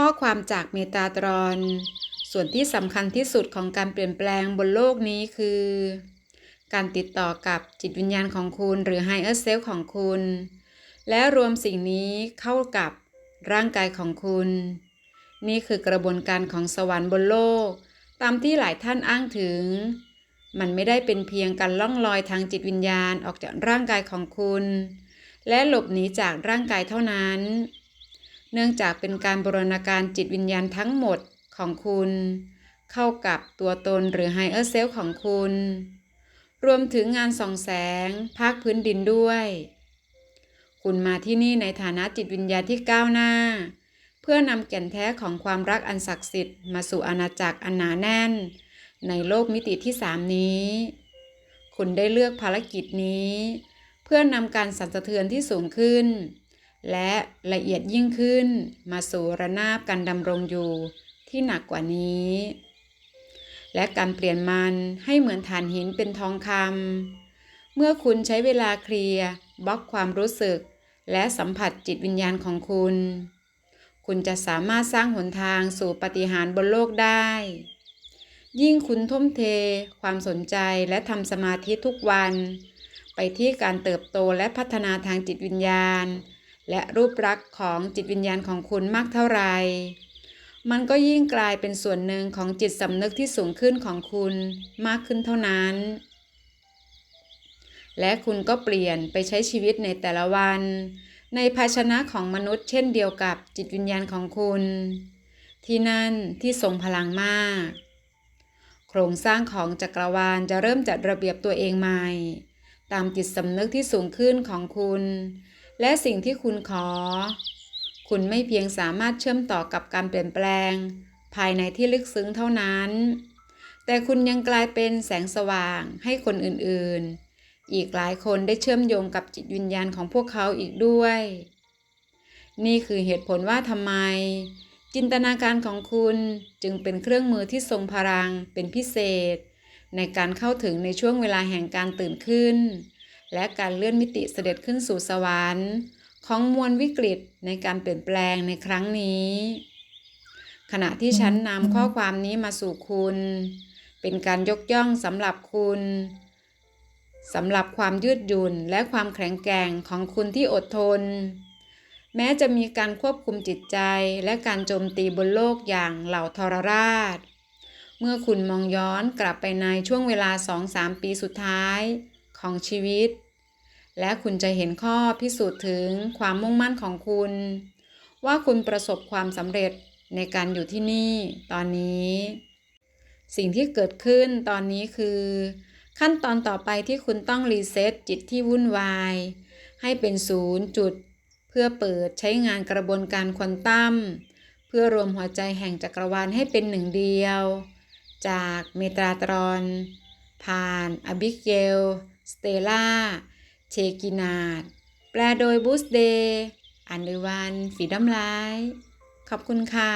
ข้อความจากเมตาตรอน ส่วนที่สำคัญที่สุดของการเปลี่ยนแปลงบนโลกนี้คือ การติดต่อกับจิตวิญญาณของคุณหรือ Higher Self ของคุณ และรวมสิ่งนี้เข้ากับร่างกายของคุณ นี่คือกระบวนการของสวรรค์บนโลก ตามที่หลายท่านอ้างถึง มันไม่ได้เป็นเพียงการล่องลอยทางจิตวิญญาณออกจากร่างกายของคุณ และหลบหนีจากร่างกายเท่านั้น เนื่องจากเป็นการบรณาการจิตวิญญาณทั้งหมดของคุณ เข้ากับตัวตนหรือ Higher Self ของคุณ รวมถึงงานส่องแสง ภาคพื้นดินด้วย คุณมาที่นี่ในฐานะจิตวิญญาณที่ก้าวหน้า เพื่อนำแก่นแท้ของความรักอันศักดิ์สิทธิ์มาสู่อาณาจักรอันหนาแน่น ในโลกมิติที่สามนี้ คุณได้เลือกภารกิจนี้ เพื่อนำการสั่นสะเทือนที่สูงขึ้น และละเอียดยิ่งขึ้นมาสู่ระนาบการดำรงอยู่ที่หนักกว่านี้ และการเปลี่ยนมันให้เหมือนฐานหินเป็นทองคำเมื่อคุณใช้เวลาเคลียร์บล็อกความรู้สึก และสัมผัสจิตวิญญาณของคุณ คุณจะสามารถสร้างหนทางสู่ปฏิหารบนโลกได้ ยิ่งคุณทุ่มเท ความสนใจและทำสมาธิทุกวัน ไปที่การเติบโตและพัฒนาทางจิตวิญญาณ และรูปลักษณ์ของจิตวิญญาณของคุณมากเท่าไหร่มันก็ยิ่งกลายเป็นส่วนหนึ่งของจิตสำนึกที่สูงขึ้นของคุณมากขึ้นเท่านั้น และคุณก็เปลี่ยนไปใช้ชีวิตในแต่ละวัน ในภาชนะของมนุษย์เช่นเดียวกับจิตวิญญาณของคุณ ที่นั่นที่ทรงพลังมาก โครงสร้างของจักรวาลจะเริ่มจัดระเบียบตัวเองใหม่ ตามจิตสำนึกที่สูงขึ้นของคุณ และสิ่งที่คุณขอ คุณไม่เพียงสามารถเชื่อมต่อกับการเปลี่ยนแปลง ภายในที่ลึกซึ้งเท่านั้น แต่คุณยังกลายเป็นแสงสว่างให้คนอื่นๆ อีกหลายคนได้เชื่อมโยงกับจิตวิญญาณของพวกเขาอีกด้วย นี่คือเหตุผลว่าทำไม จินตนาการของคุณจึงเป็นเครื่องมือที่ทรงพลังเป็นพิเศษ ในการเข้าถึงในช่วงเวลาแห่งการตื่นขึ้น และการเลื่อนมิติเสด็จขึ้นสู่สวรรค์ ของมวลวิกฤตในการเปลี่ยนแปลงในครั้งนี้ ขณะที่ฉันนำข้อความนี้มาสู่คุณ เป็นการยกย่องสำหรับคุณสำหรับความยืดหยุ่นและความแข็งแกร่งของคุณที่อดทน แม้จะมีการควบคุมจิตใจและการโจมตีบนโลกอย่างเหล่าทรราช เมื่อคุณมองย้อนกลับไปในช่วงเวลา 2-3 ปีสุดท้าย ของชีวิต และคุณจะเห็นข้อพิสูจน์ถึงความมุ่งมั่นของคุณ ว่าคุณประสบความสำเร็จในการอยู่ที่นี่ตอนนี้ สิ่งที่เกิดขึ้นตอนนี้คือ ขั้นตอนต่อไปที่คุณต้องรีเซ็ตจิตที่วุ่นวาย ให้เป็นศูนย์จุด เพื่อเปิดใช้งานกระบวนการควอนตัมเพื่อรวมหัวใจแห่งจักรวาลให้เป็นหนึ่งเดียว จากเมตราตรอน ผ่านอบิเกล สเตล่า เชกินาดแปลโดยบูสเดย์อันดวันฝีดำไลท์ขอบคุณค่ะ